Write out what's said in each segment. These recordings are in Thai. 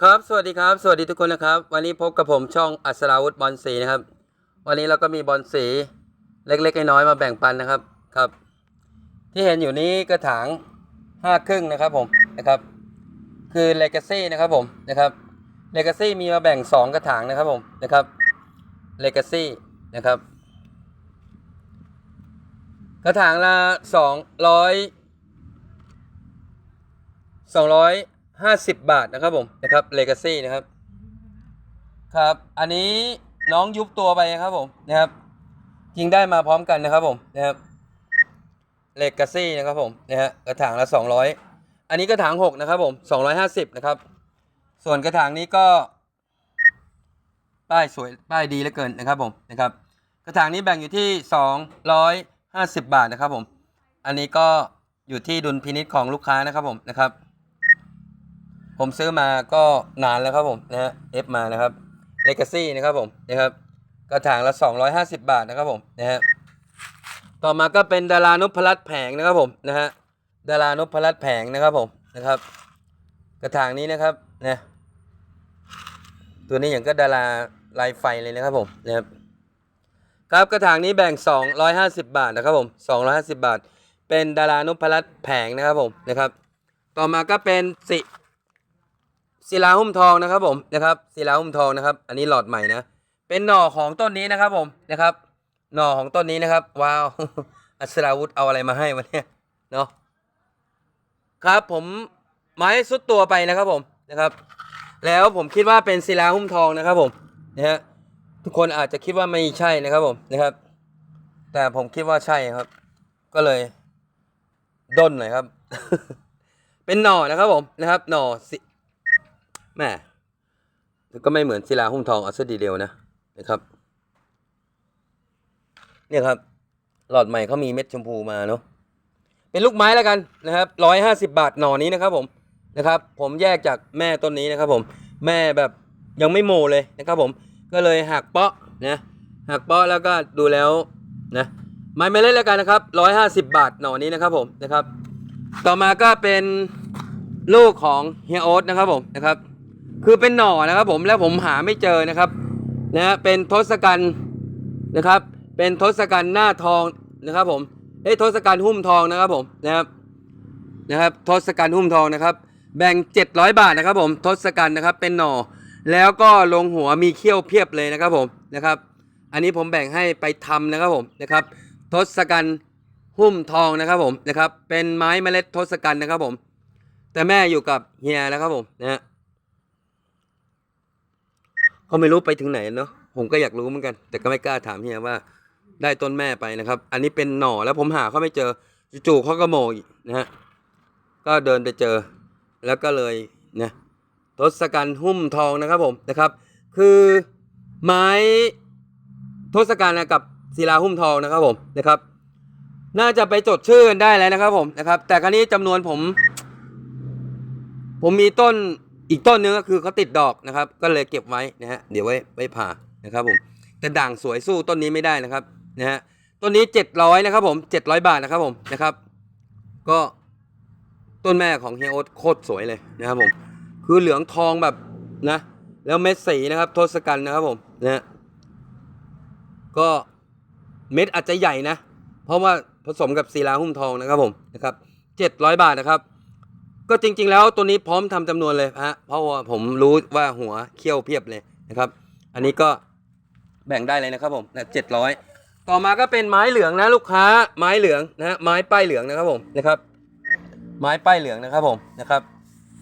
ครับ สวัสดีครับ สวัสดีทุกคนนะครับ วันนี้พบกับผมช่องอัศราวุธบอลสีนะครับ วันนี้เราก็มีบอลสีเล็กๆน้อยๆมาแบ่งปันนะครับ ครับ ที่เห็นอยู่นี้กระถางห้าครึ่งนะครับผม นะครับ คือเลกาซี่นะครับผม นะครับเลกาซี่มีมาแบ่งสองกระถางนะครับผม นะครับเลกาซี่นะครับ กระถางละสองร้อยสองร้อย ห้าสิบบาทนะครับผมนะครับเลกาซี่นะครับครับ อันนี้น้องยุบตัวไปครับผมนะครับจริงได้มาพร้อมกันนะครับผมนะครับเลกาซี่นะครับผมนะฮะกระถางละสองร้อยอันนี้กระถางหกนะครับผมสองร้อยห้าสิบนะครับส่วนกระถางนี้ก็ป้ายสวยป้ายดีเหลือเกินนะครับผมนะครับ กระถางนี้แบ่งอยู่ที่สองร้อยห้าสิบบาทนะครับผม อันนี้ก็อยู่ที่ดุลพินิจของลูกค้านะครับผมนะครับ ผมซื้อมาก็นานแล้วครับผมนะฮะเอฟมานะครับเลกาซี่นะครับผมนะครับกระถางละ 250 บาทนะครับผมนะฮะต่อมาก็เป็นดารานุพรัตน์แผงนะครับผมนะฮะดารานุพรัตน์แผงนะครับผมนะครับ กระถางนี้นะครับนะตัวนี้อย่างก็ดาราลายไฟเลยนะครับผมนะครับครับกระถางนี้แบ่ง 250 บาทนะครับผม250 บาท เป็นดารานุพรัตน์แผงนะครับผมนะครับ ต่อมาก็เป็นสิ ศิลาหุ้มทองนะครับผมนะครับศิลาหุ้มทองนะครับ อันนี้หลอดใหม่นะ เป็นหน่อของต้นนี้นะครับผมนะครับ หน่อของต้นนี้นะครับ ว้าว อัศราวุธเอาอะไรมาให้วันนี้เนาะครับผมไม้สุดตัวไปนะครับผมนะครับ แล้วผมคิดว่าเป็นศิลาหุ้มทองนะครับผมนะฮะทุกคนอาจจะคิดว่าไม่ใช่นะครับผมนะครับ แต่ผมคิดว่าใช่ครับ ก็เลยด้นหน่อยครับ เป็นหน่อนะครับผมนะครับ หน่อสิ แม่ก็ไม่เหมือนศิลาหุ้มทองเอาซะดีเดียวนะนะครับ เนี่ยครับ หลอดใหม่เขามีเม็ดชมพูมาเนาะเป็นลูกไม้แล้วกันนะครับร้อยห้าสิบาทหน่อนี้นะครับผมนะครับ ผมแยกจากแม่ต้นนี้นะครับ ผม แม่แบบยังไม่โมเลยนะครับ ผมก็เลยหักเปาะนะหักเปาะแล้วก็ดูแล้วนะไม้ไม่เล่นแล้วกันนะครับร้อยห้าสิบาทหน่อนี้นะครับผมนะครับ ต่อมาก็เป็นลูกของเฮียโอ๊ตนะครับผมนะครับ คือเป็นหน่อนะครับผมแล้วผมหาไม่เจอนะครับนะฮะเป็นทศกัณฐ์นะครับ เป็นทศกัณฐ์หน้าทองนะครับผมเอ้ทศกัณฐ์หุ้มทองนะครับผมนะครับนะครับทศกัณฐ์หุ้มทองนะครับ แบ่ง 700 บาทนะครับผมทศกัณฐ์นะครับเป็นหน่อ แล้วก็ลงหัวมีเขี้ยวเพียบเลยนะครับผมนะครับ อันนี้ผมแบ่งให้ไปทำนะครับผมนะครับทศกัณฐ์หุ้มทองนะครับผมนะครับ เป็นไม้เมล็ดทศกัณฐ์นะครับผม แต่แม่อยู่กับเฮียแล้วครับผมนะฮะ ก็ไม่รู้ไปถึงไหนเนาะผมก็อยากรู้เหมือนกัน แต่ก็ไม่กล้าถามเฮียว่า ได้ต้นแม่ไปนะครับ อันนี้เป็นหน่อแล้วผมหาเขาไม่เจอจู่ๆเขาก็โมยนะฮะก็เดินไปเจอ แล้วก็เลยนะทศกัณฐ์หุ้มทองนะครับผมนะครับ คือไม้ทศกัณฐ์กับศิลาหุ้มทองนะครับผมนะครับ น่าจะไปจดชื่อได้แล้วนะครับผมนะครับ แต่ครั้นี้จำนวนผม ผมมีต้น อีกต้นนึงก็คือเขาติดดอกนะครับ ก็เลยเก็บไว้นะฮะเดี๋ยวไว้ไว้ผ่านะครับผมแต่ด่างสวยสู้ต้นนี้ไม่ได้นะครับนะฮะต้นนี้เจ็ดร้อยนะครับผมเจ็ดร้อยบาทนะครับผมนะครับ ก็ต้นแม่ของเฮียโอ๊ตโคตรสวยเลยนะครับผมคือเหลืองทองแบบนะ แล้วเม็ดสีนะครับทศกัณฐ์นะครับผมนะฮะก็เม็ดอาจจะใหญ่นะ เพราะว่าผสมกับศิลาหุ้มทองนะครับผมนะครับเจ็ดร้อยบาทนะครับ ก็จริง ๆ แล้วตัวนี้พร้อมทำจำนวนเลยฮะเพราะว่าผมรู้ว่าหัวเขี้ยวเพียบเลยนะครับ อันนี้ก็แบ่งได้เลยนะครับผมนะเจ็ดร้อยต่อมาก็เป็นไม้เหลืองนะลูกค้าไม้เหลืองนะฮะไม้ป้ายเหลืองนะครับผมนะครับ ไม้ป้ายเหลืองนะครับผมนะครับ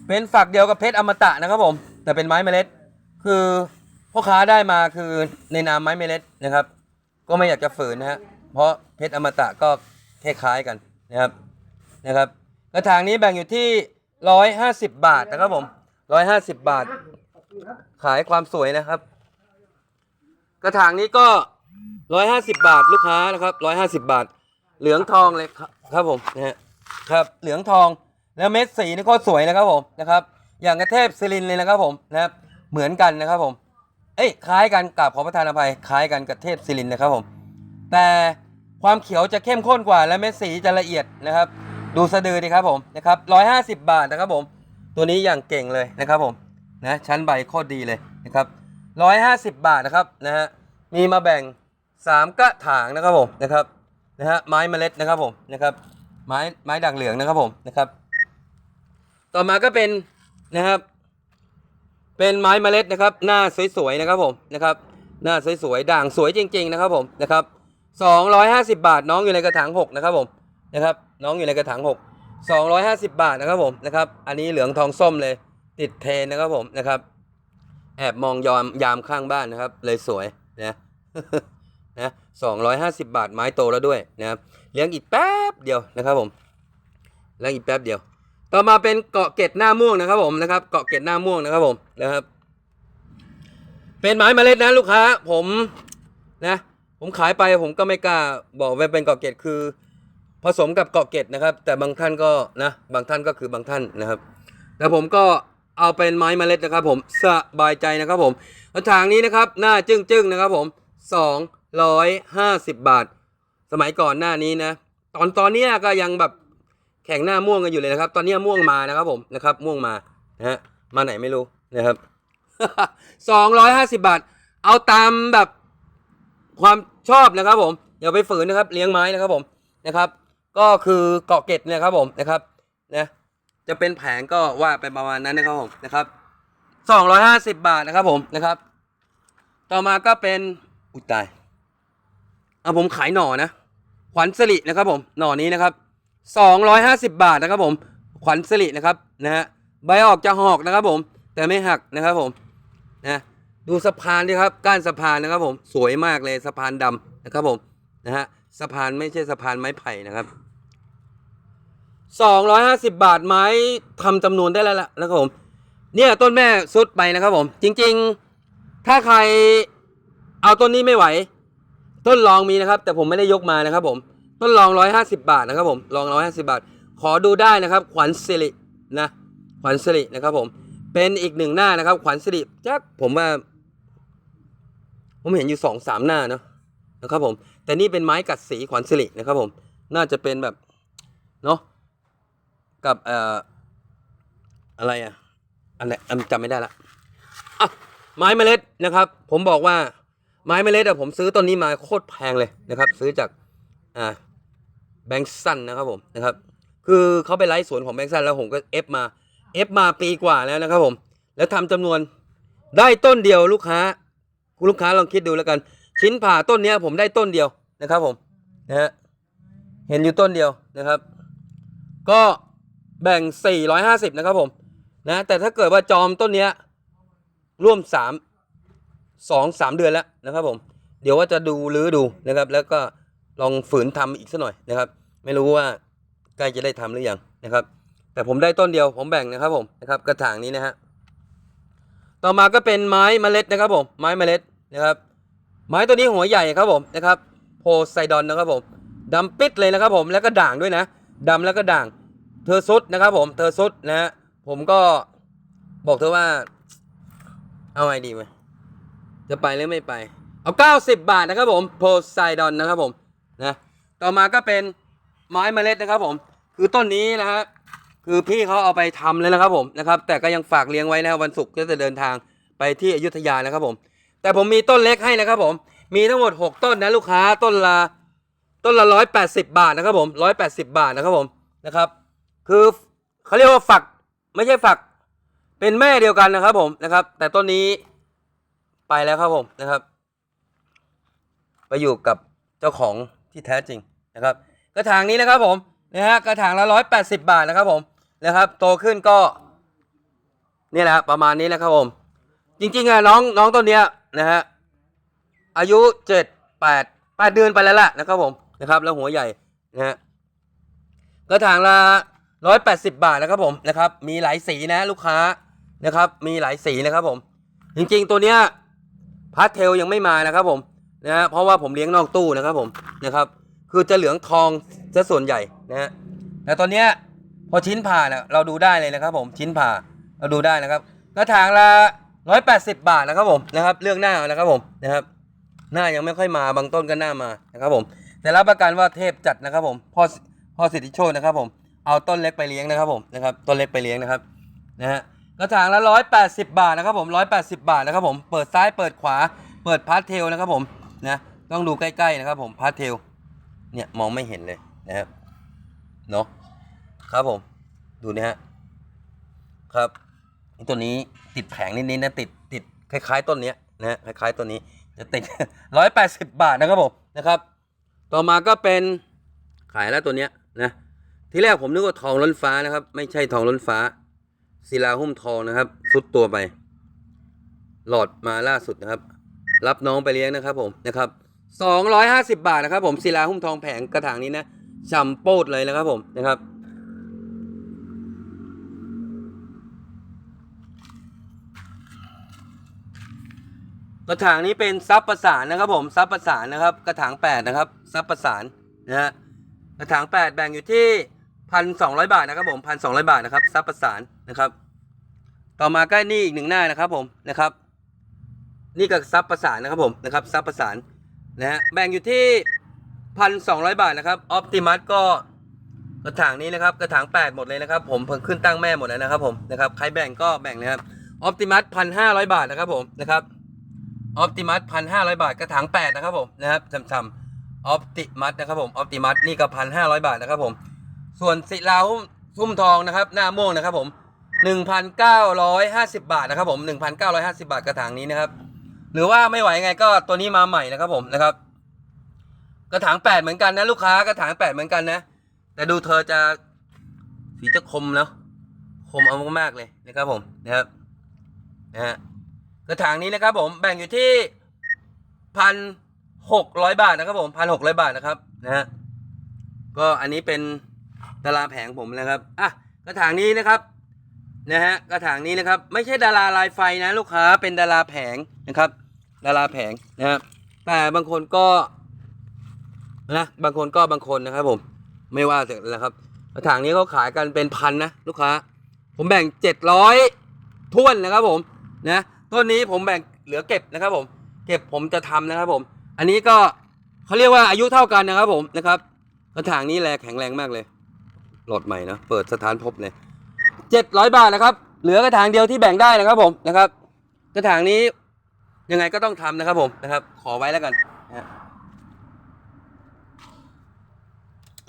เป็นฝักเดียวกับเพชรอมตะนะครับผม แต่เป็นไม้เมล็ด คือพ่อค้าได้มาคือในนามไม้เมล็ดนะครับ ก็ไม่อยากจะฝืนนะฮะเพราะเพชรอมตะก็คล้ายๆกันนะครับนะครับกระถางนี้แบ่งอยู่ที่ ร้อยห้าสิบบาทนะครับผมร้อยห้าสิบบาท ขายความสวยนะครับ กระถางนี้ก็ร้อยห้าสิบบาทลูกค้านะครับร้อยห้าสิบบาท เหลืองทองเลยครับครับผมนะฮะครับเหลืองทองแล้วเม็ดสีนี่ก็สวยนะครับผมนะครับ อย่างกระเทพศิรินทร์เลยนะครับผมนะครับเหมือนกันนะครับผม เอ้ยคล้ายกันกับขอประทานอภัยคล้ายกันกับเทพศิรินทร์นะครับผม แต่ความเขียวจะเข้มข้นกว่าและเม็ดสีจะละเอียดนะครับ ดูสะดือดีครับผมนะครับร้อยห้าสิบบาทนะครับผม ตัวนี้อย่างเก่งเลยนะครับผมนะชั้นใบโคตรดีเลยนะครับร้อยห้าสิบบาทนะครับนะฮะมีมาแบ่งสามกระถางนะครับผมนะครับนะฮะไม้เมล็ดนะครับผมนะครับไม้ไม้ด่างเหลืองนะครับผมนะครับ ต่อมาก็เป็นนะครับ เป็นไม้เมล็ดนะครับ หน้าสวยๆนะครับผมนะครับ หน้าสวยๆด่างสวยจริง ๆ นะครับผมนะครับสองร้อยห้าสิบาทน้องอยู่ในกระถางหกนะครับผม นะครับ น้องอยู่ในกระถางหกสองร้อยห้าสิบาทนะครับผมนะครับ อันนี้เหลืองทองส้มเลย ติดเทนนะครับผมนะครับ แอบมองยามยามข้างบ้านนะครับ เลยสวยนะนะสองร้อยห้าสิบาทไม้โตแล้วด้วยนะครับเลี้ยงอีกแป๊บเดียวนะครับผมเลี้ยงอีกแป๊บเดียว ต่อมาเป็นเกาะเกร็ดหน้าม่วงนะครับผมนะครับเกาะเกร็ดหน้าม่วงนะครับผมนะครับ เป็นไม้เมล็ดนะลูกค้าผมนะผมขายไปผมก็ไม่กล้าบอกว่าเป็นเกาะเกร็ดคือ ผสมกับเกาะเกร็ดนะครับ แต่บางท่านก็นะบางท่านก็คือบางท่านนะครับ แต่ผมก็เอาเป็นไม้เมล็ดนะครับ ผมสบายใจนะครับผมกระถางนี้นะครับ หน้าจึ้งๆนะครับผม 250 บาท สมัยก่อนหน้านี้นะ ตอนตอนนี้ก็ยังแบบแข่งหน้าม่วงกันอยู่เลยนะครับ ตอนนี้ม่วงมานะครับผมนะครับ ม่วงมานะฮะมาไหนไม่รู้นะครับสองร้อยห้าสิบาท เอาตามแบบความชอบนะครับผมอย่าไปฝืนนะครับ เลี้ยงไม้นะครับผมนะครับ ก็คือเกาะเกร็ดเนะครับผมนะครับนะจะเป็นแผงก็ว่าไปประมาณนั้นนะครับผมนะครับสองร้อยห้าสิบบาทนะครับผมนะครับ ต่อมาก็เป็นอุยตายเอาผมขายหน่อนะ ขวัญสิรินะครับผมหน่อนี้นะครับสองร้อยห้าสิบบาทนะครับผม ขวัญสิรินะครับนะฮะใบออกจะหอกนะครับผม แต่ไม่หักนะครับผมนะดูสะพานดิครับก้านสะพานนะครับผมสวยมากเลยสะพานดำนะครับผมนะฮะสะพานไม่ใช่สะพานไม้ไผ่นะครับ สองร้อยห้าสิบบาทไม้ทำจำนวนได้แล้วล่ะนะครับผม เนี่ยต้นแม่สุดไปนะครับผม จริง ๆ ถ้าใครเอาต้นนี้ไม่ไหว ต้นรองมีนะครับ แต่ผมไม่ได้ยกมานะครับ ผม ต้นรองร้อยห้าสิบาทนะครับผมรองร้อยห้าสิบาท ขอดูได้นะครับ ขวัญสิรินะ ขวัญสิรินะครับ ผม เป็นอีกหนึ่งหน้านะครับ ขวัญสิริจักผมว่า ผมเห็นอยู่สองสามหน้าเนาะนะครับ ผม แต่นี่เป็นไม้กัดสีขวัญสิรินะครับ ผม น่าจะเป็นแบบเนาะ กับเอ่ออะไรอะอะไรอะจำไม่ได้ละอะไม้เมล็ดนะครับ ผมบอกว่าไม้เมล็ดอะผมซื้อต้นนี้มาโคตรแพงเลยนะครับ ซื้อจากอ่าแบงค์สันนะครับผมนะครับ คือเขาไปไลฟ์สวนของแบงค์สันแล้วผมก็เอฟมาเอฟมาปีกว่าแล้วนะครับผม แล้วทำจำนวนได้ต้นเดียวลูกค้าคุณลูกค้าลองคิดดูแล้วกัน ชิ้นผ่าต้นเนี้ยผมได้ต้นเดียวนะครับผมนะฮะเห็นอยู่ต้นเดียวนะครับ ก็ แบ่ง 450 นะครับผมนะแต่ถ้าเกิดว่าจอมต้นเนี้ยร่วม3สองสามเดือนแล้วนะครับผมเดี๋ยวว่าจะดูรื้อดูนะครับ แล้วก็ลองฝืนทำอีกสักหน่อยนะครับ ไม่รู้ว่าใกล้จะได้ทำหรือยังนะครับ แต่ผมได้ต้นเดียวผมแบ่งนะครับผมนะครับกระถางนี้นะฮะต่อมาก็เป็นไม้เมล็ดนะครับผมไม้เมล็ดนะครับ ไม้ตัวนี้หัวใหญ่ครับผมนะครับโพไซดอนนะครับผมดำปิดเลยนะครับผมแล้วก็ด่างด้วยนะดำแล้วก็ด่าง ธอซุดนะครับ ผมเธอซุดนะฮะผมก็บอกเธอว่า เอาไงดีไหมจะไปหรือไม่ไป เอา 90 บาทนะครับผมโพไซดอนนะครับผมนะต่อมาก็เป็นไม้เมล็ดนะครับผม คือต้นนี้นะฮะคือพี่เขาเอาไปทำเลยนะครับผมนะครับ แต่ก็ยังฝากเลี้ยงไว้นะวันศุกร์ก็จะเดินทางไปที่อยุธยานะครับผม แต่ผมมีต้นเล็กให้นะครับผม มีทั้งหมด 6 ต้นนะลูกค้าต้นละต้นละ180 บาทนะครับผม180 บาทนะครับผมนะครับ คือเขาเรียกว่าฝักไม่ใช่ฝัก เป็นแม่เดียวกันนะครับผมนะครับ แต่ต้นนี้ไปแล้วครับผมนะครับ ไปอยู่กับเจ้าของที่แท้จริงนะครับ กระถางนี้นะครับผมนะฮะกระถางละร้อยแปดสิบาทนะครับผมนะครับ โตขึ้นก็นี่แหละประมาณนี้แหละครับผม จริงๆอะน้องน้องต้นเนี้ยนะฮะอายุเจ็ดแปดแปดเดือนไปแล้วล่ะนะครับผมนะครับ แล้วหัวใหญ่นะฮะกระถางละ ร้อยแปดสิบาทนะครับผมนะครับ มีหลายสีนะลูกค้านะครับ มีหลายสีนะครับผม จริงๆตัวเนี้ยพาสเทลยังไม่มานะครับผมนะฮะเพราะว่าผมเลี้ยงนอกตู้นะครับผมนะครับ คือจะเหลืองทองซะส่วนใหญ่นะฮะแต่ตอนเนี้ยพอชิ้นผ่าเนี่ยเราดูได้เลยนะครับผมชิ้นผ่าเราดูได้นะครับกระถางละร้อยแปดสิบบาทนะครับผมนะครับ เรื่องหน้านะครับผมนะครับ หน้ายังไม่ค่อยมาบางต้นก็หน้ามานะครับผม แต่รับประกันว่าเทพจัดนะครับผมพ่อพ่อสิทธิโชคนะครับผม เอาต้นเล็กไปเลี้ยงนะครับผมนะครับต้นเล็กไปเลี้ยงนะครับนะฮะกระถางละร้อยแปดสิบาทนะครับผมร้อยแปดสิบาทนะครับผมเปิดซ้ายเปิดขวา เปิดพาร์ทเทลนะครับผมนะต้องดูใกล้ๆนะครับผมพาร์ทเทลเนี่ยมองไม่เห็นเลยนะครับเนาะครับผมดูนะฮะครับตัวนี้ติดแผงนิดๆนะติดติดคล้าย ๆ ต้นเนี้ยนะฮะคล้ายๆต้นนี้จะติดร้อยแปดสิบบาทนะครับผมนะครับ ต่อมาก็เป็นขายแล้วตัวเนี้ยนะ ที่แรกผมนึกว่าทองล้นฟ้านะครับ ไม่ใช่ทองล้นฟ้า ศิลาหุ้มทองนะครับสุดตัวไป หลอดมาล่าสุดนะครับ รับน้องไปเลี้ยงนะครับ ผมนะครับสองร้อยห้าสิบาทนะครับ ผมศิลาหุ้มทองแผงกระถางนี้นะฉ่ำโปดเลยนะครับ ผมนะครับกระถางนี้เป็นซับประสานนะครับ ผมซับประสานนะครับ กระถางแปดนะครับซับประสานนะฮะกระถางแปดแบ่งอยู่ที่ พันสองร้อยบาทนะครับผมพันสองร้อยบาทนะครับซับประสานนะครับ ต่อมาก็นี่อีกหนึ่งหน้านะครับผมนะครับ นี่ก็ซับประสานนะครับผมนะครับซับประสานนะฮะแบ่งอยู่ที่พันสองร้อยบาทนะครับออปติมัสก็กระถางนี้นะครับกระถางแปดหมดเลยนะครับผมเพิ่งขึ้นตั้งแม่หมดแล้วนะครับผมนะครับใครแบ่งก็แบ่งนะครับออปติมัสพันห้าร้อยบาทนะครับผมนะครับออ t ติมัสพันห้าร้อยบาทกระถางแปดนะครับผมนะครับช้ำๆออ t ติมัสนะครับผมออ t ติมัสนี่ก็พันห้าร้อยบาทนะครับผม ส่วนศิลาหุ้มทองนะครับ หน้าม่วงนะครับผมหนึ่งพันเก้าร้อยห้าสิบบาทนะครับผมหนึ่งพันเก้าร้อยห้าสิบาทกระถางนี้นะครับ หรือว่าไม่ไหวไงก็ตัวนี้มาใหม่นะครับผมนะครับ กระถางแปดเหมือนกันนะลูกค้ากระถางแปดเหมือนกันนะ แต่ดูเธอจะสีจะคมแล้วคมเอามากๆเลยนะครับผมนะครับนะฮะกระถางนี้นะครับผมแบ่งอยู่ที่พันหกร้อยบาทนะครับผมพันหกร้อยบาทนะครับนะฮะก็อันนี้เป็น ดาราแผงผมนะครับอะกระถางนี้นะครับนะฮะกระถางนี้นะครับ ไม่ใช่ดาราลายไฟนะลูกค้าเป็นดาราแผงนะครับ ดาราแผงนะครับแต่บางคนก็นะบางคนก็บางคนนะครับผมไม่ว่าแต่นะครับกระถางนี้เขาขายกันเป็นพันนะลูกค้า ผมแบ่งเจ็ดร้อยท้วนนะครับผมนะต้นนี้ผมแบ่งเหลือเก็บนะครับผม เก็บผมจะทำนะครับผม อันนี้ก็เขาเรียกว่าอายุเท่ากันนะครับผมนะครับกระถางนี้แลแข็งแรงมากเลย หลดใหม่นะเปิดสถานพบเลยเจ็ดร้อยบาทนะครับ เหลือกระถางเดียวที่แบ่งได้นะครับผมนะครับ กระถางนี้ยังไงก็ต้องทำนะครับผมนะครับ ขอไว้แล้วกันนะฮะ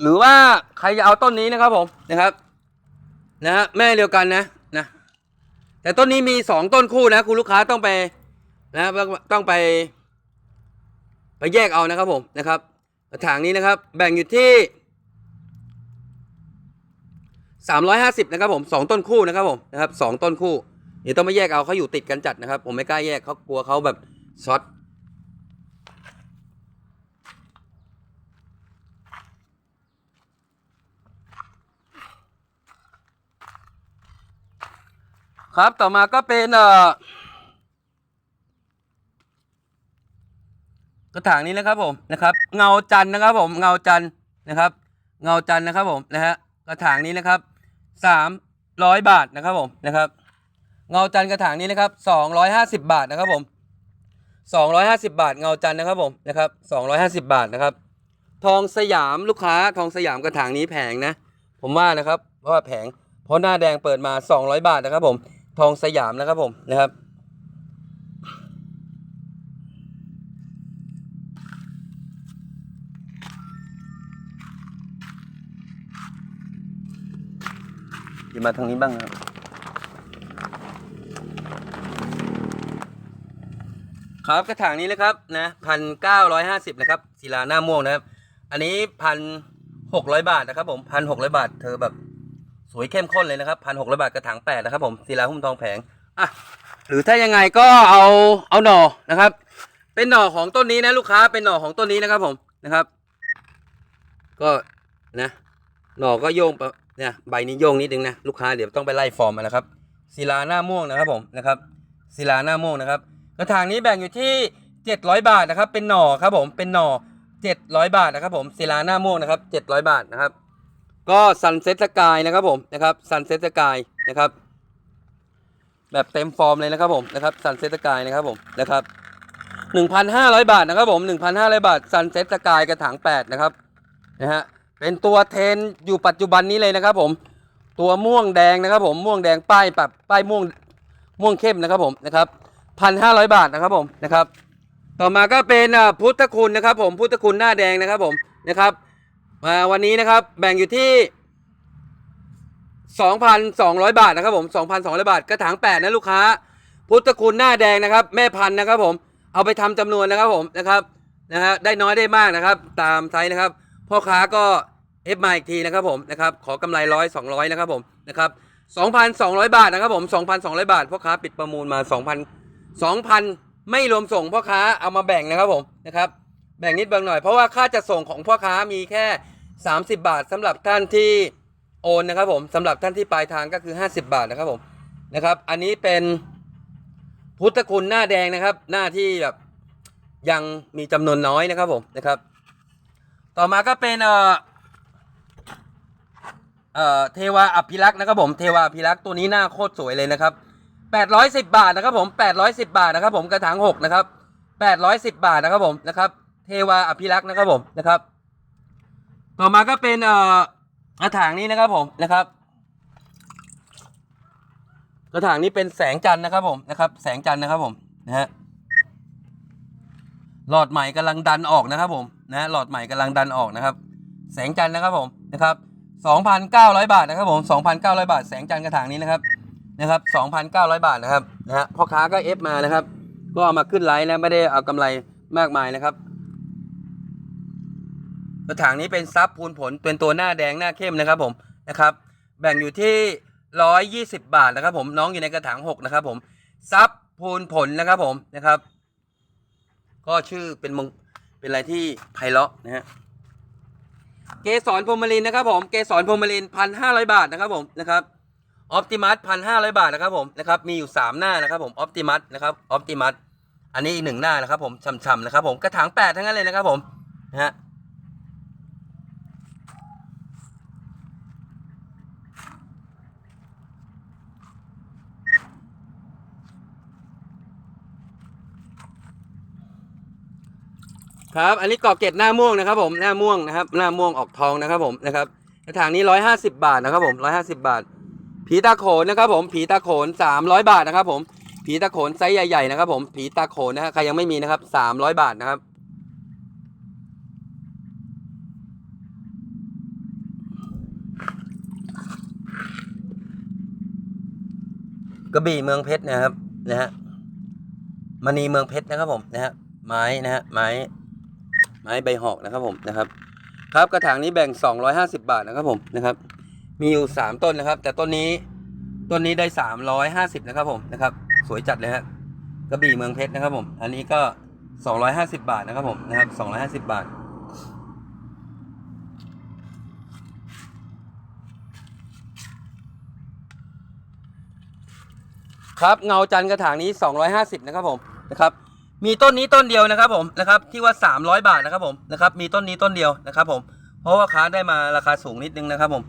หรือว่าใครจะเอาต้นนี้นะครับผมนะครับนะฮะแม่เดียวกันนะนะแต่ต้นนี้มีสองต้นคู่นะคุณลูกค้าต้องไปนะต้องไปไปแยกเอานะครับผมนะครับกระถางนี้นะครับ แบ่งอยู่ที่ สามร้อยห้าสิบนะครับผมสองต้นคู่นะครับผมนะครับสองต้นคู่เดี๋ยวต้องไปแยกเอาเขาอยู่ติดกันจัดนะครับ ผมไม่กล้าแยกเขากลัวเขาแบบช็อตครับต่อมาก็เป็นเอ่อกระถางนี้นะครับผมนะครับ เงาจันนะครับผมเงาจันนะครับ เงาจันนะครับผมนะฮะกระถางนี้นะครับ สามร้อยบาทนะครับผมนะครับเงาจันกระถางนี้นะครับสองร้อยห้าสิบบาทนะครับผมสองร้อยห้าสิบาทเงาจันนะครับผมนะครับสองร้อยห้าสิบาทนะครับ ทองสยามลูกค้าทองสยามกระถางนี้แพงนะ ผมว่านะครับเพราะว่าแพงเพราะหน้าแดงเปิดมาสองร้อยบาทนะครับผมทองสยามนะครับผมนะครับ มาทางนี้บ้างครับครับกระถางนี้นะครับนะพันเก้าร้อยห้าสิบนะครับศิลาหน้าม่วงนะครับ อันนี้พันหกร้อยบาทนะครับผมพันหกร้อยบาท เธอแบบสวยเข้มข้นเลยนะครับพันหกร้อยบาทกระถางแปดนะครับผมศิลาหุ้มทองแผงอะหรือถ้ายังไงก็เอาเอาหน่อนะครับ เป็นหน่อของต้นนี้นะลูกค้าเป็นหน่อของต้นนี้นะครับผมนะครับ ก็นะหน่อก็โยงไปเนี่ยใบนี้โยงนิดนึงนะลูกค้าเดี๋ยวต้องไปไล่ฟอร์มมานะครับศิลาหน้าม่วงนะครับผมนะครับศิลาหน้าม่วงนะครับกระถางนี้แบ่งอยู่ที่ 700 บาทนะครับ เป็นหน่อครับผมเป็นหน่อ 700 บาทนะครับผมศิลาหน้าม่วงนะครับ 700 บาทนะครับ ก็ซันเซ็ตสกายนะครับผมนะครับซันเซ็ตสกายนะครับ แบบเต็มฟอร์มเลยนะครับผมนะครับซันเซ็ตสกายนะครับผมนะครับ1,500 บาทนะครับผม1,500 บาทซันเซ็ตสกายกระถาง 8 นะครับนะฮะ เป็นตัวเทนอยู่ปัจจุบันนี้เลยนะครับผม ตัวม่วงแดงนะครับผมม่วงแดงป้ายปับป้ายม่วงม่วงเข้มนะครับผมนะครับพันห้าร้อยบาทนะครับผมนะครับ ต่อมาก็เป็นพุทธคุณนะครับ ผมพุทธคุณหน้าแดงนะครับผมนะครับมาวันนี้นะครับแบ่งอยู่ที่ 2,200 บาทนะครับผม2,200 บาทกระถางแปดนะลูกค้า พุทธคุณหน้าแดงนะครับ แม่พันธุ์นะครับ ผมเอาไปทำจำนวนนะครับผมนะครับนะฮะได้น้อยได้มากนะครับ ตามไซส์นะครับพ่อค้าก็ เอฟมาอีกทีนะครับผมนะครับขอกำไรร้อยสองร้อยนะครับผมนะครับ2,200บาทนะครับผม2,200บาทพ่อค้าปิดประมูลมา2,000 2,000ไม่รวมส่งพ่อค้าเอามาแบ่งนะครับผมนะครับแบ่งนิดบ่งหน่อยเพราะว่าค่าจะส่งของพ่อค้ามีแค่ 30 บาทสำหรับท่านที่โอนนะครับผมสำหรับท่านที่ปลายทางก็คือ 50 บาทนะครับผมนะครับ อันนี้เป็นพุทธคุณหน้าแดงนะครับ หน้าที่แบบยังมีจำนวนน้อยนะครับผมนะครับ ต่อมาก็เป็นเอ่อ เอ่อเทวาอภิรักษ์นะครับผมเทวาอภิรักษ์ตัวนี้หน้าโคตรสวยเลยนะครับ810 บาทนะครับผม810 บาทนะครับผมกระถาง6นะครับ810 บาทนะครับผมนะครับ เทวาอภิรักษ์นะครับผมนะครับ ต่อมาก็เป็นเอ่อกระถางนี้นะครับผมนะครับ กระถางนี้เป็นแสงจันทร์นะครับผมนะครับ แสงจันทร์นะครับผมนะฮะหลอดใหม่กำลังดันออกนะครับผมนะฮะหลอดใหม่กำลังดันออกนะครับ แสงจันทร์นะครับผมนะครับ 2,900 บาทนะครับผม 2,900 บาท แสงจันทร์กระถางนี้นะครับนะครับ 2,900 บาทนะครับนะฮะพ่อค้าก็เอฟมานะครับ ก็เอามาขึ้นไลน์นะไม่ได้เอากำไรมากมายนะครับ กระถางนี้เป็นซับพูนผลเป็นตัวหน้าแดงหน้าเข้มนะครับผมนะครับ แบ่งอยู่ที่ร้อยยี่สิบบาทนะครับผมน้องอยู่ในกระถางหกนะครับผมซับพูนผลนะครับผมนะครับ ก็ชื่อเป็นมงเป็นอะไรที่ไพเราะนะฮะ เกสรพรมลินนะครับผมเกสรพรมลินพันห้าร้อยบาทนะครับผมนะครับออปติมัสพันห้าร้อยบาทนะครับผมนะครับมีอยู่สามหน้านะครับผมออปติมัสนะครับออปติมัสอันนี้อีกหนึ่งหน้านะครับผมช่ำๆนะครับผมกระถางแปดทั้งนั้นเลยนะครับผมนะฮะ ครับ อันนี้กรอบเกตหน้าม่วงนะครับ ผมหน้าม่วงนะครับ หน้าม่วงออกทองนะครับ ผมนะครับกระถางนี้ร้อยห้าสิบบาทนะครับ ผมร้อยห้าสิบาท ผีตาโขนนะครับ ผมผีตาโขนสามร้อยบาทนะครับ ผมผีตาโขนไซส์ใหญ่ๆนะครับ ผมผีตาโขนนะฮะใครยังไม่มีนะครับสามร้อยบาทนะครับกระบี่เมืองเพชรนะครับนะฮะมณีเมืองเพชรนะครับผมนะฮะไม้นะฮะไม้ ไม้ใบหอกนะครับผมนะครับ ครับกระถางนี้แบ่ง 250 บาทนะครับผมนะครับ มีอยู่ 3 ต้นนะครับ แต่ต้นนี้ต้นนี้ได้ 350นะครับผมนะครับ สวยจัดเลยฮะกระบี่เมืองเพชรนะครับผม อันนี้ก็ 250 บาทนะครับผมนะครับ 250 บาทครับเงาจันกระถางนี้ 250 นะครับผมนะครับ มีต้นนี้ต้นเดียวนะครับผมนะครับที่ว่า 300 บาทนะครับผมนะครับมีต้นนี้ต้นเดียวนะครับผมเพราะว่าค้าได้มาราคาสูงนิดนึงนะครับผม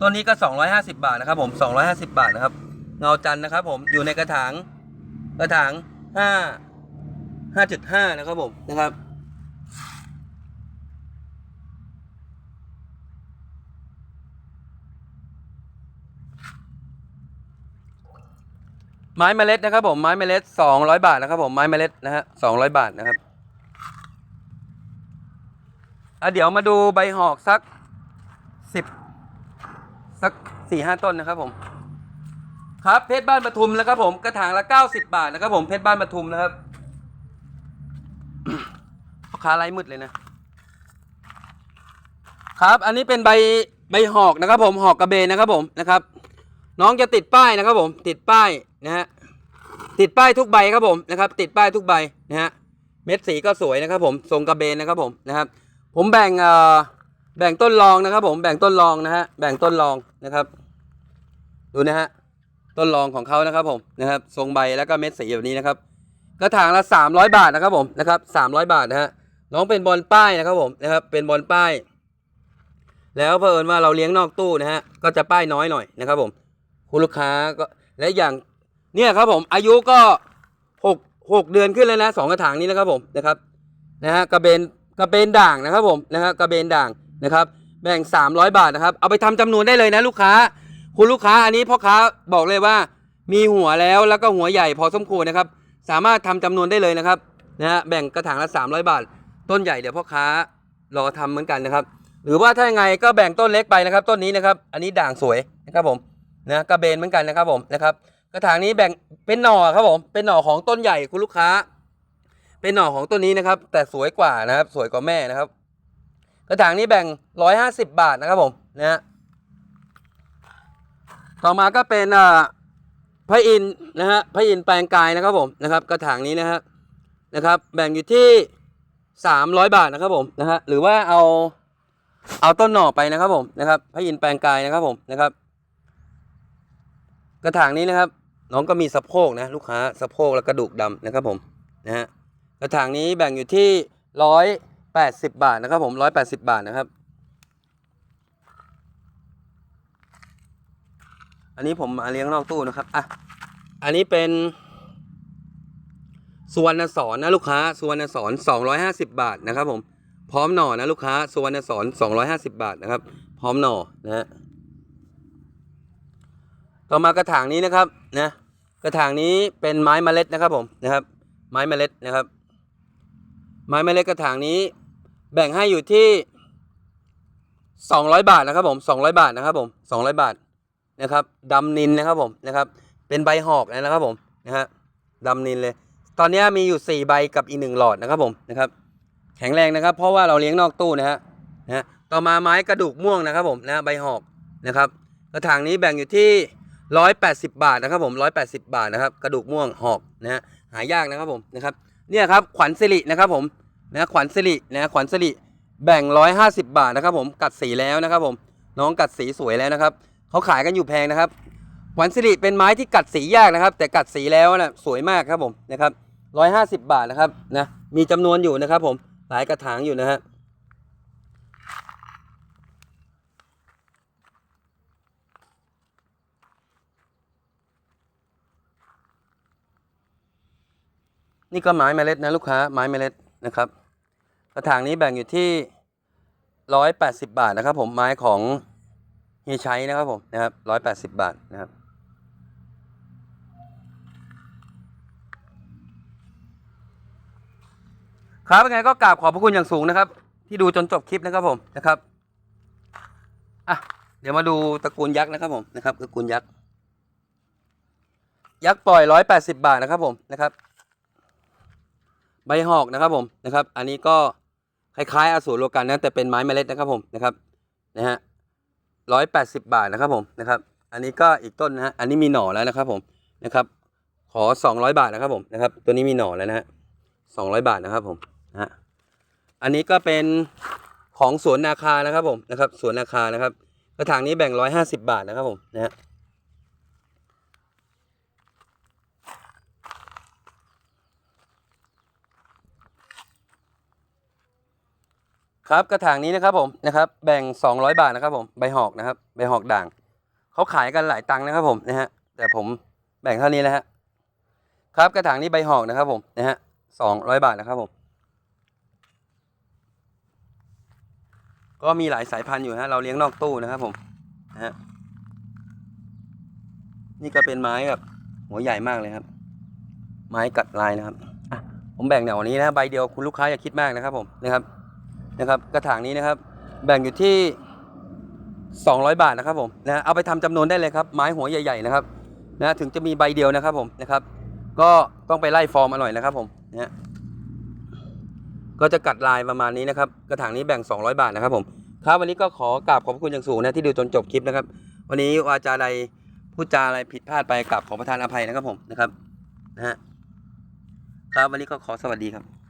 ต้นนี้ก็ 250 บาทนะครับผม 250 บาทนะครับเงาจันนะครับผมอยู่ในกระถางกระถาง5 5.5 นะครับผมนะครับ ไม้เมล็ดนะครับผมไม้เมล็ดสองร้อยบาทนะครับผมไม้เมล็ดนะฮะสองร้อยบาทนะครับอะเดี๋ยวมาดูใบหอกสักสิบสักสี่ห้าต้นนะครับผม ครับเพชรบ้านปทุมนะครับผมกระถางละเก้าสิบบาทนะครับผมเพชรบ้านปทุมนะครับพ่อค้าไร้มืดเลยนะ ครับอันนี้เป็นใบใบหอกนะครับผมหอกกระเบนนะครับผมนะครับ น้องจะติดป้ายนะครับผมติดป้าย นะฮะติดป้ายทุกใบครับผมนะครับ ติดป้ายทุกใบนะฮะเม็ดสีก็สวยนะครับผมทรงกระเบนนะครับผมนะครับ ผมแบ่งเอ่อแบ่งต้นรองนะครับผมแบ่งต้นรองนะฮะแบ่งต้นรองนะครับ ดูนะฮะต้นรองของเขานะครับผมนะครับ ทรงใบแล้วก็เม็ดสีแบบนี้นะครับกระถางละสามร้อยบาทนะครับผมนะครับสามร้อยบาทนะฮะน้องเป็นบอลป้ายนะครับผมนะครับเป็นบอลป้าย แล้วเผอิญว่าเราเลี้ยงนอกตู้นะฮะก็จะป้ายน้อยหน่อยนะครับผมคุณลูกค้าก็และอย่าง เนี่ยครับผมอายุก็หกหกเดือนขึ้นแล้วนะสองกระถางนี้นะครับผมนะครับนะฮะกระเบนกระเบนด่างนะครับผมนะครับกระเบนด่างนะครับแบ่ง 300 บาทนะครับ เอาไปทำจำนวนได้เลยนะลูกค้า คุณลูกค้าอันนี้พ่อค้าบอกเลยว่า มีหัวแล้วแล้วก็หัวใหญ่พอสมควรนะครับ สามารถทำจำนวนได้เลยนะครับนะฮะแบ่งกระถางละ 300 บาท ต้นใหญ่เดี๋ยวพ่อค้ารอทำเหมือนกันนะครับ หรือว่าถ้ายังไงก็แบ่งต้นเล็กไปนะครับ ต้นนี้นะครับ อันนี้ด่างสวยนะครับผมนะกระเบนเหมือนกันนะครับผมนะครับ กระถางนี้แบ่งเป็นหน่อครับผมเป็นหน่อของต้นใหญ่คุณลูกค้า เป็นหน่อของต้นนี้นะครับ แต่สวยกว่านะครับ สวยกว่าแม่นะครับ กระถางนี้แบ่ง150บบาทนะครับผมนะฮะต่อมาก็เป็นอ่าพระอินนะฮะพระอินแปลงกายนะครับผมนะครับกระถางนี้นะฮะนะครับ แบ่งอยู่ที่ 300 บาทนะครับผมนะฮะหรือว่าเอาเอาต้นหน่อไปนะครับผมนะครับพระอินแปลงกายนะครับผมนะครับ กระถางนี้นะครับ น้องก็มีสะโพกนะลูกค้าสะโพกและกระดูกดำนะครับผมนะฮะกระถางนี้แบ่งอยู่ที่ร้อยแปดสิบบาทนะครับผมร้อยแปดสิบาทนะครับ อันนี้ผมมาเลี้ยงนอกตู้นะครับอะอันนี้เป็นสุวรรณสอนนะลูกค้าสุวรรณสอนสองร้อยห้าสิบาทนะครับผมพร้อมหน่อนะลูกค้าสุวรรณสอนสองร้อยห้าสิบาทนะครับ พร้อมหน่อนะฮะต่อมากระถางนี้นะครับนะ กระถางนี้เป็นไม้เมล็ดนะครับผมนะครับ ไม้เมล็ดนะครับ ไม้เมล็ดกระถางนี้ แบ่งให้อยู่ที่สองร้อยบาทนะครับผมสองร้อยบาทนะครับผมสองร้อยบาทนะครับดำนินนะครับผมนะครับ เป็นใบหอกนะครับผมนะฮะดำนินเลย ตอนนี้มีอยู่สี่ใบกับอีกหนึ่งหลอดนะครับผมนะครับ แข็งแรงนะครับ เพราะว่าเราเลี้ยงนอกตู้นะฮะนะต่อมาไม้กระดูกม่วงนะครับผมนะใบหอกนะครับ กระถางนี้แบ่งอยู่ที่ 180บบาทนะครับผม180บาทนะครับ กระดูกม่วงหอกนะฮะหายากนะครับผมนะครับเนี่ยครับขวัญสิรินะครับผมนะขวัญสิรินะขวัญสิริแบ่ง150บาทนะครับผมกัดสีแล้วนะครับผมน้องกัดสีสวยแล้วนะครับเขาขายกันอยู่แพงนะครับขวัญสิริเป็นไม้ที่กัดสียากนะครับ แต่กัดสีแล้วนะสวยมากครับผมนะครับ150บาทนะครับนะมีจำนวนอยู่นะครับผมหลายกระถางอยู่นะฮะ นี่ก็ไม้เมล็ดนะลูกค้าไม้เมล็ดนะครับ กระถางนี้แบ่งอยู่ที่ร้อยแปดสิบาทนะครับ ผมไม้ของเฮียชัยนะครับผมนะครับร้อยแปดสิบาทนะครับครับยังไงก็กราบขอบพระคุณอย่างสูงนะครับ ที่ดูจนจบคลิปนะครับผมนะครับอะเดี๋ยวมาดูตระกูลยักษ์นะครับผมนะครับตระกูลยักษ์ยักษ์ปล่อยร้อยแปดสิบาทนะครับผมนะครับ ใบหอกนะครับผมนะครับ อันนี้ก็คล้ายๆอสูรโลกันนะแต่เป็นไม้เมล็ดนะครับผมนะครับนะฮะร้อยแปดสิบบาทนะครับผมนะครับ อันนี้ก็อีกต้นนะฮะอันนี้มีหน่อแล้วนะครับผมนะครับ ขอสองร้อยบาทนะครับผมนะครับ ตัวนี้มีหน่อแล้วนะฮะสองร้อยบาทนะครับผมนะฮะอันนี้ก็เป็นของสวนนาคานะครับผมนะครับสวนนาคานะครับกระถางนี้แบ่งร้อยห้าสิบบาทนะครับผมนะฮะ ครับกระถางนี้นะครับผมนะครับแบ่ง 200 บาทนะครับผมใบหอกนะครับใบหอกด่างเขาขายกันหลายตังค์นะครับผมนะฮะแต่ผมแบ่งเท่านี้นะฮะครับกระถางนี้ใบหอกนะครับผมนะฮะสองร้อยบาทนะครับผมก็มีหลายสายพันธุ์อยู่ฮะเราเลี้ยงนอกตู้นะครับผมนะฮะนี่ก็เป็นไม้แบบหัวใหญ่มากเลยครับ ไม้กัดลายนะครับอะผมแบ่งแนวนี้นะใบเดียวคุณลูกค้าอย่าคิดมากนะครับผมนะครับ นะครับกระถางนี้นะครับ แบ่งอยู่ที่ 200 บาทนะครับผมนะเอาไปทำจำนวนได้เลยครับไม้หัวใหญ่ๆนะครับนะถึงจะมีใบเดียวนะครับผมนะครับ ก็ต้องไปไล่ฟอร์มมาหน่อยนะครับผมนะก็จะกัดลายประมาณนี้นะครับ กระถางนี้แบ่ง 200 บาทนะครับผมครับวันนี้ก็ขอกราบขอบคุณอย่างสูงนะที่ดูจนจบคลิปนะครับ วันนี้วาจาใดพูดจาอะไรผิดพลาดไปกราบขอประทานอภัยนะครับผมนะครับนะฮะครับวันนี้ก็ขอสวัสดีครับ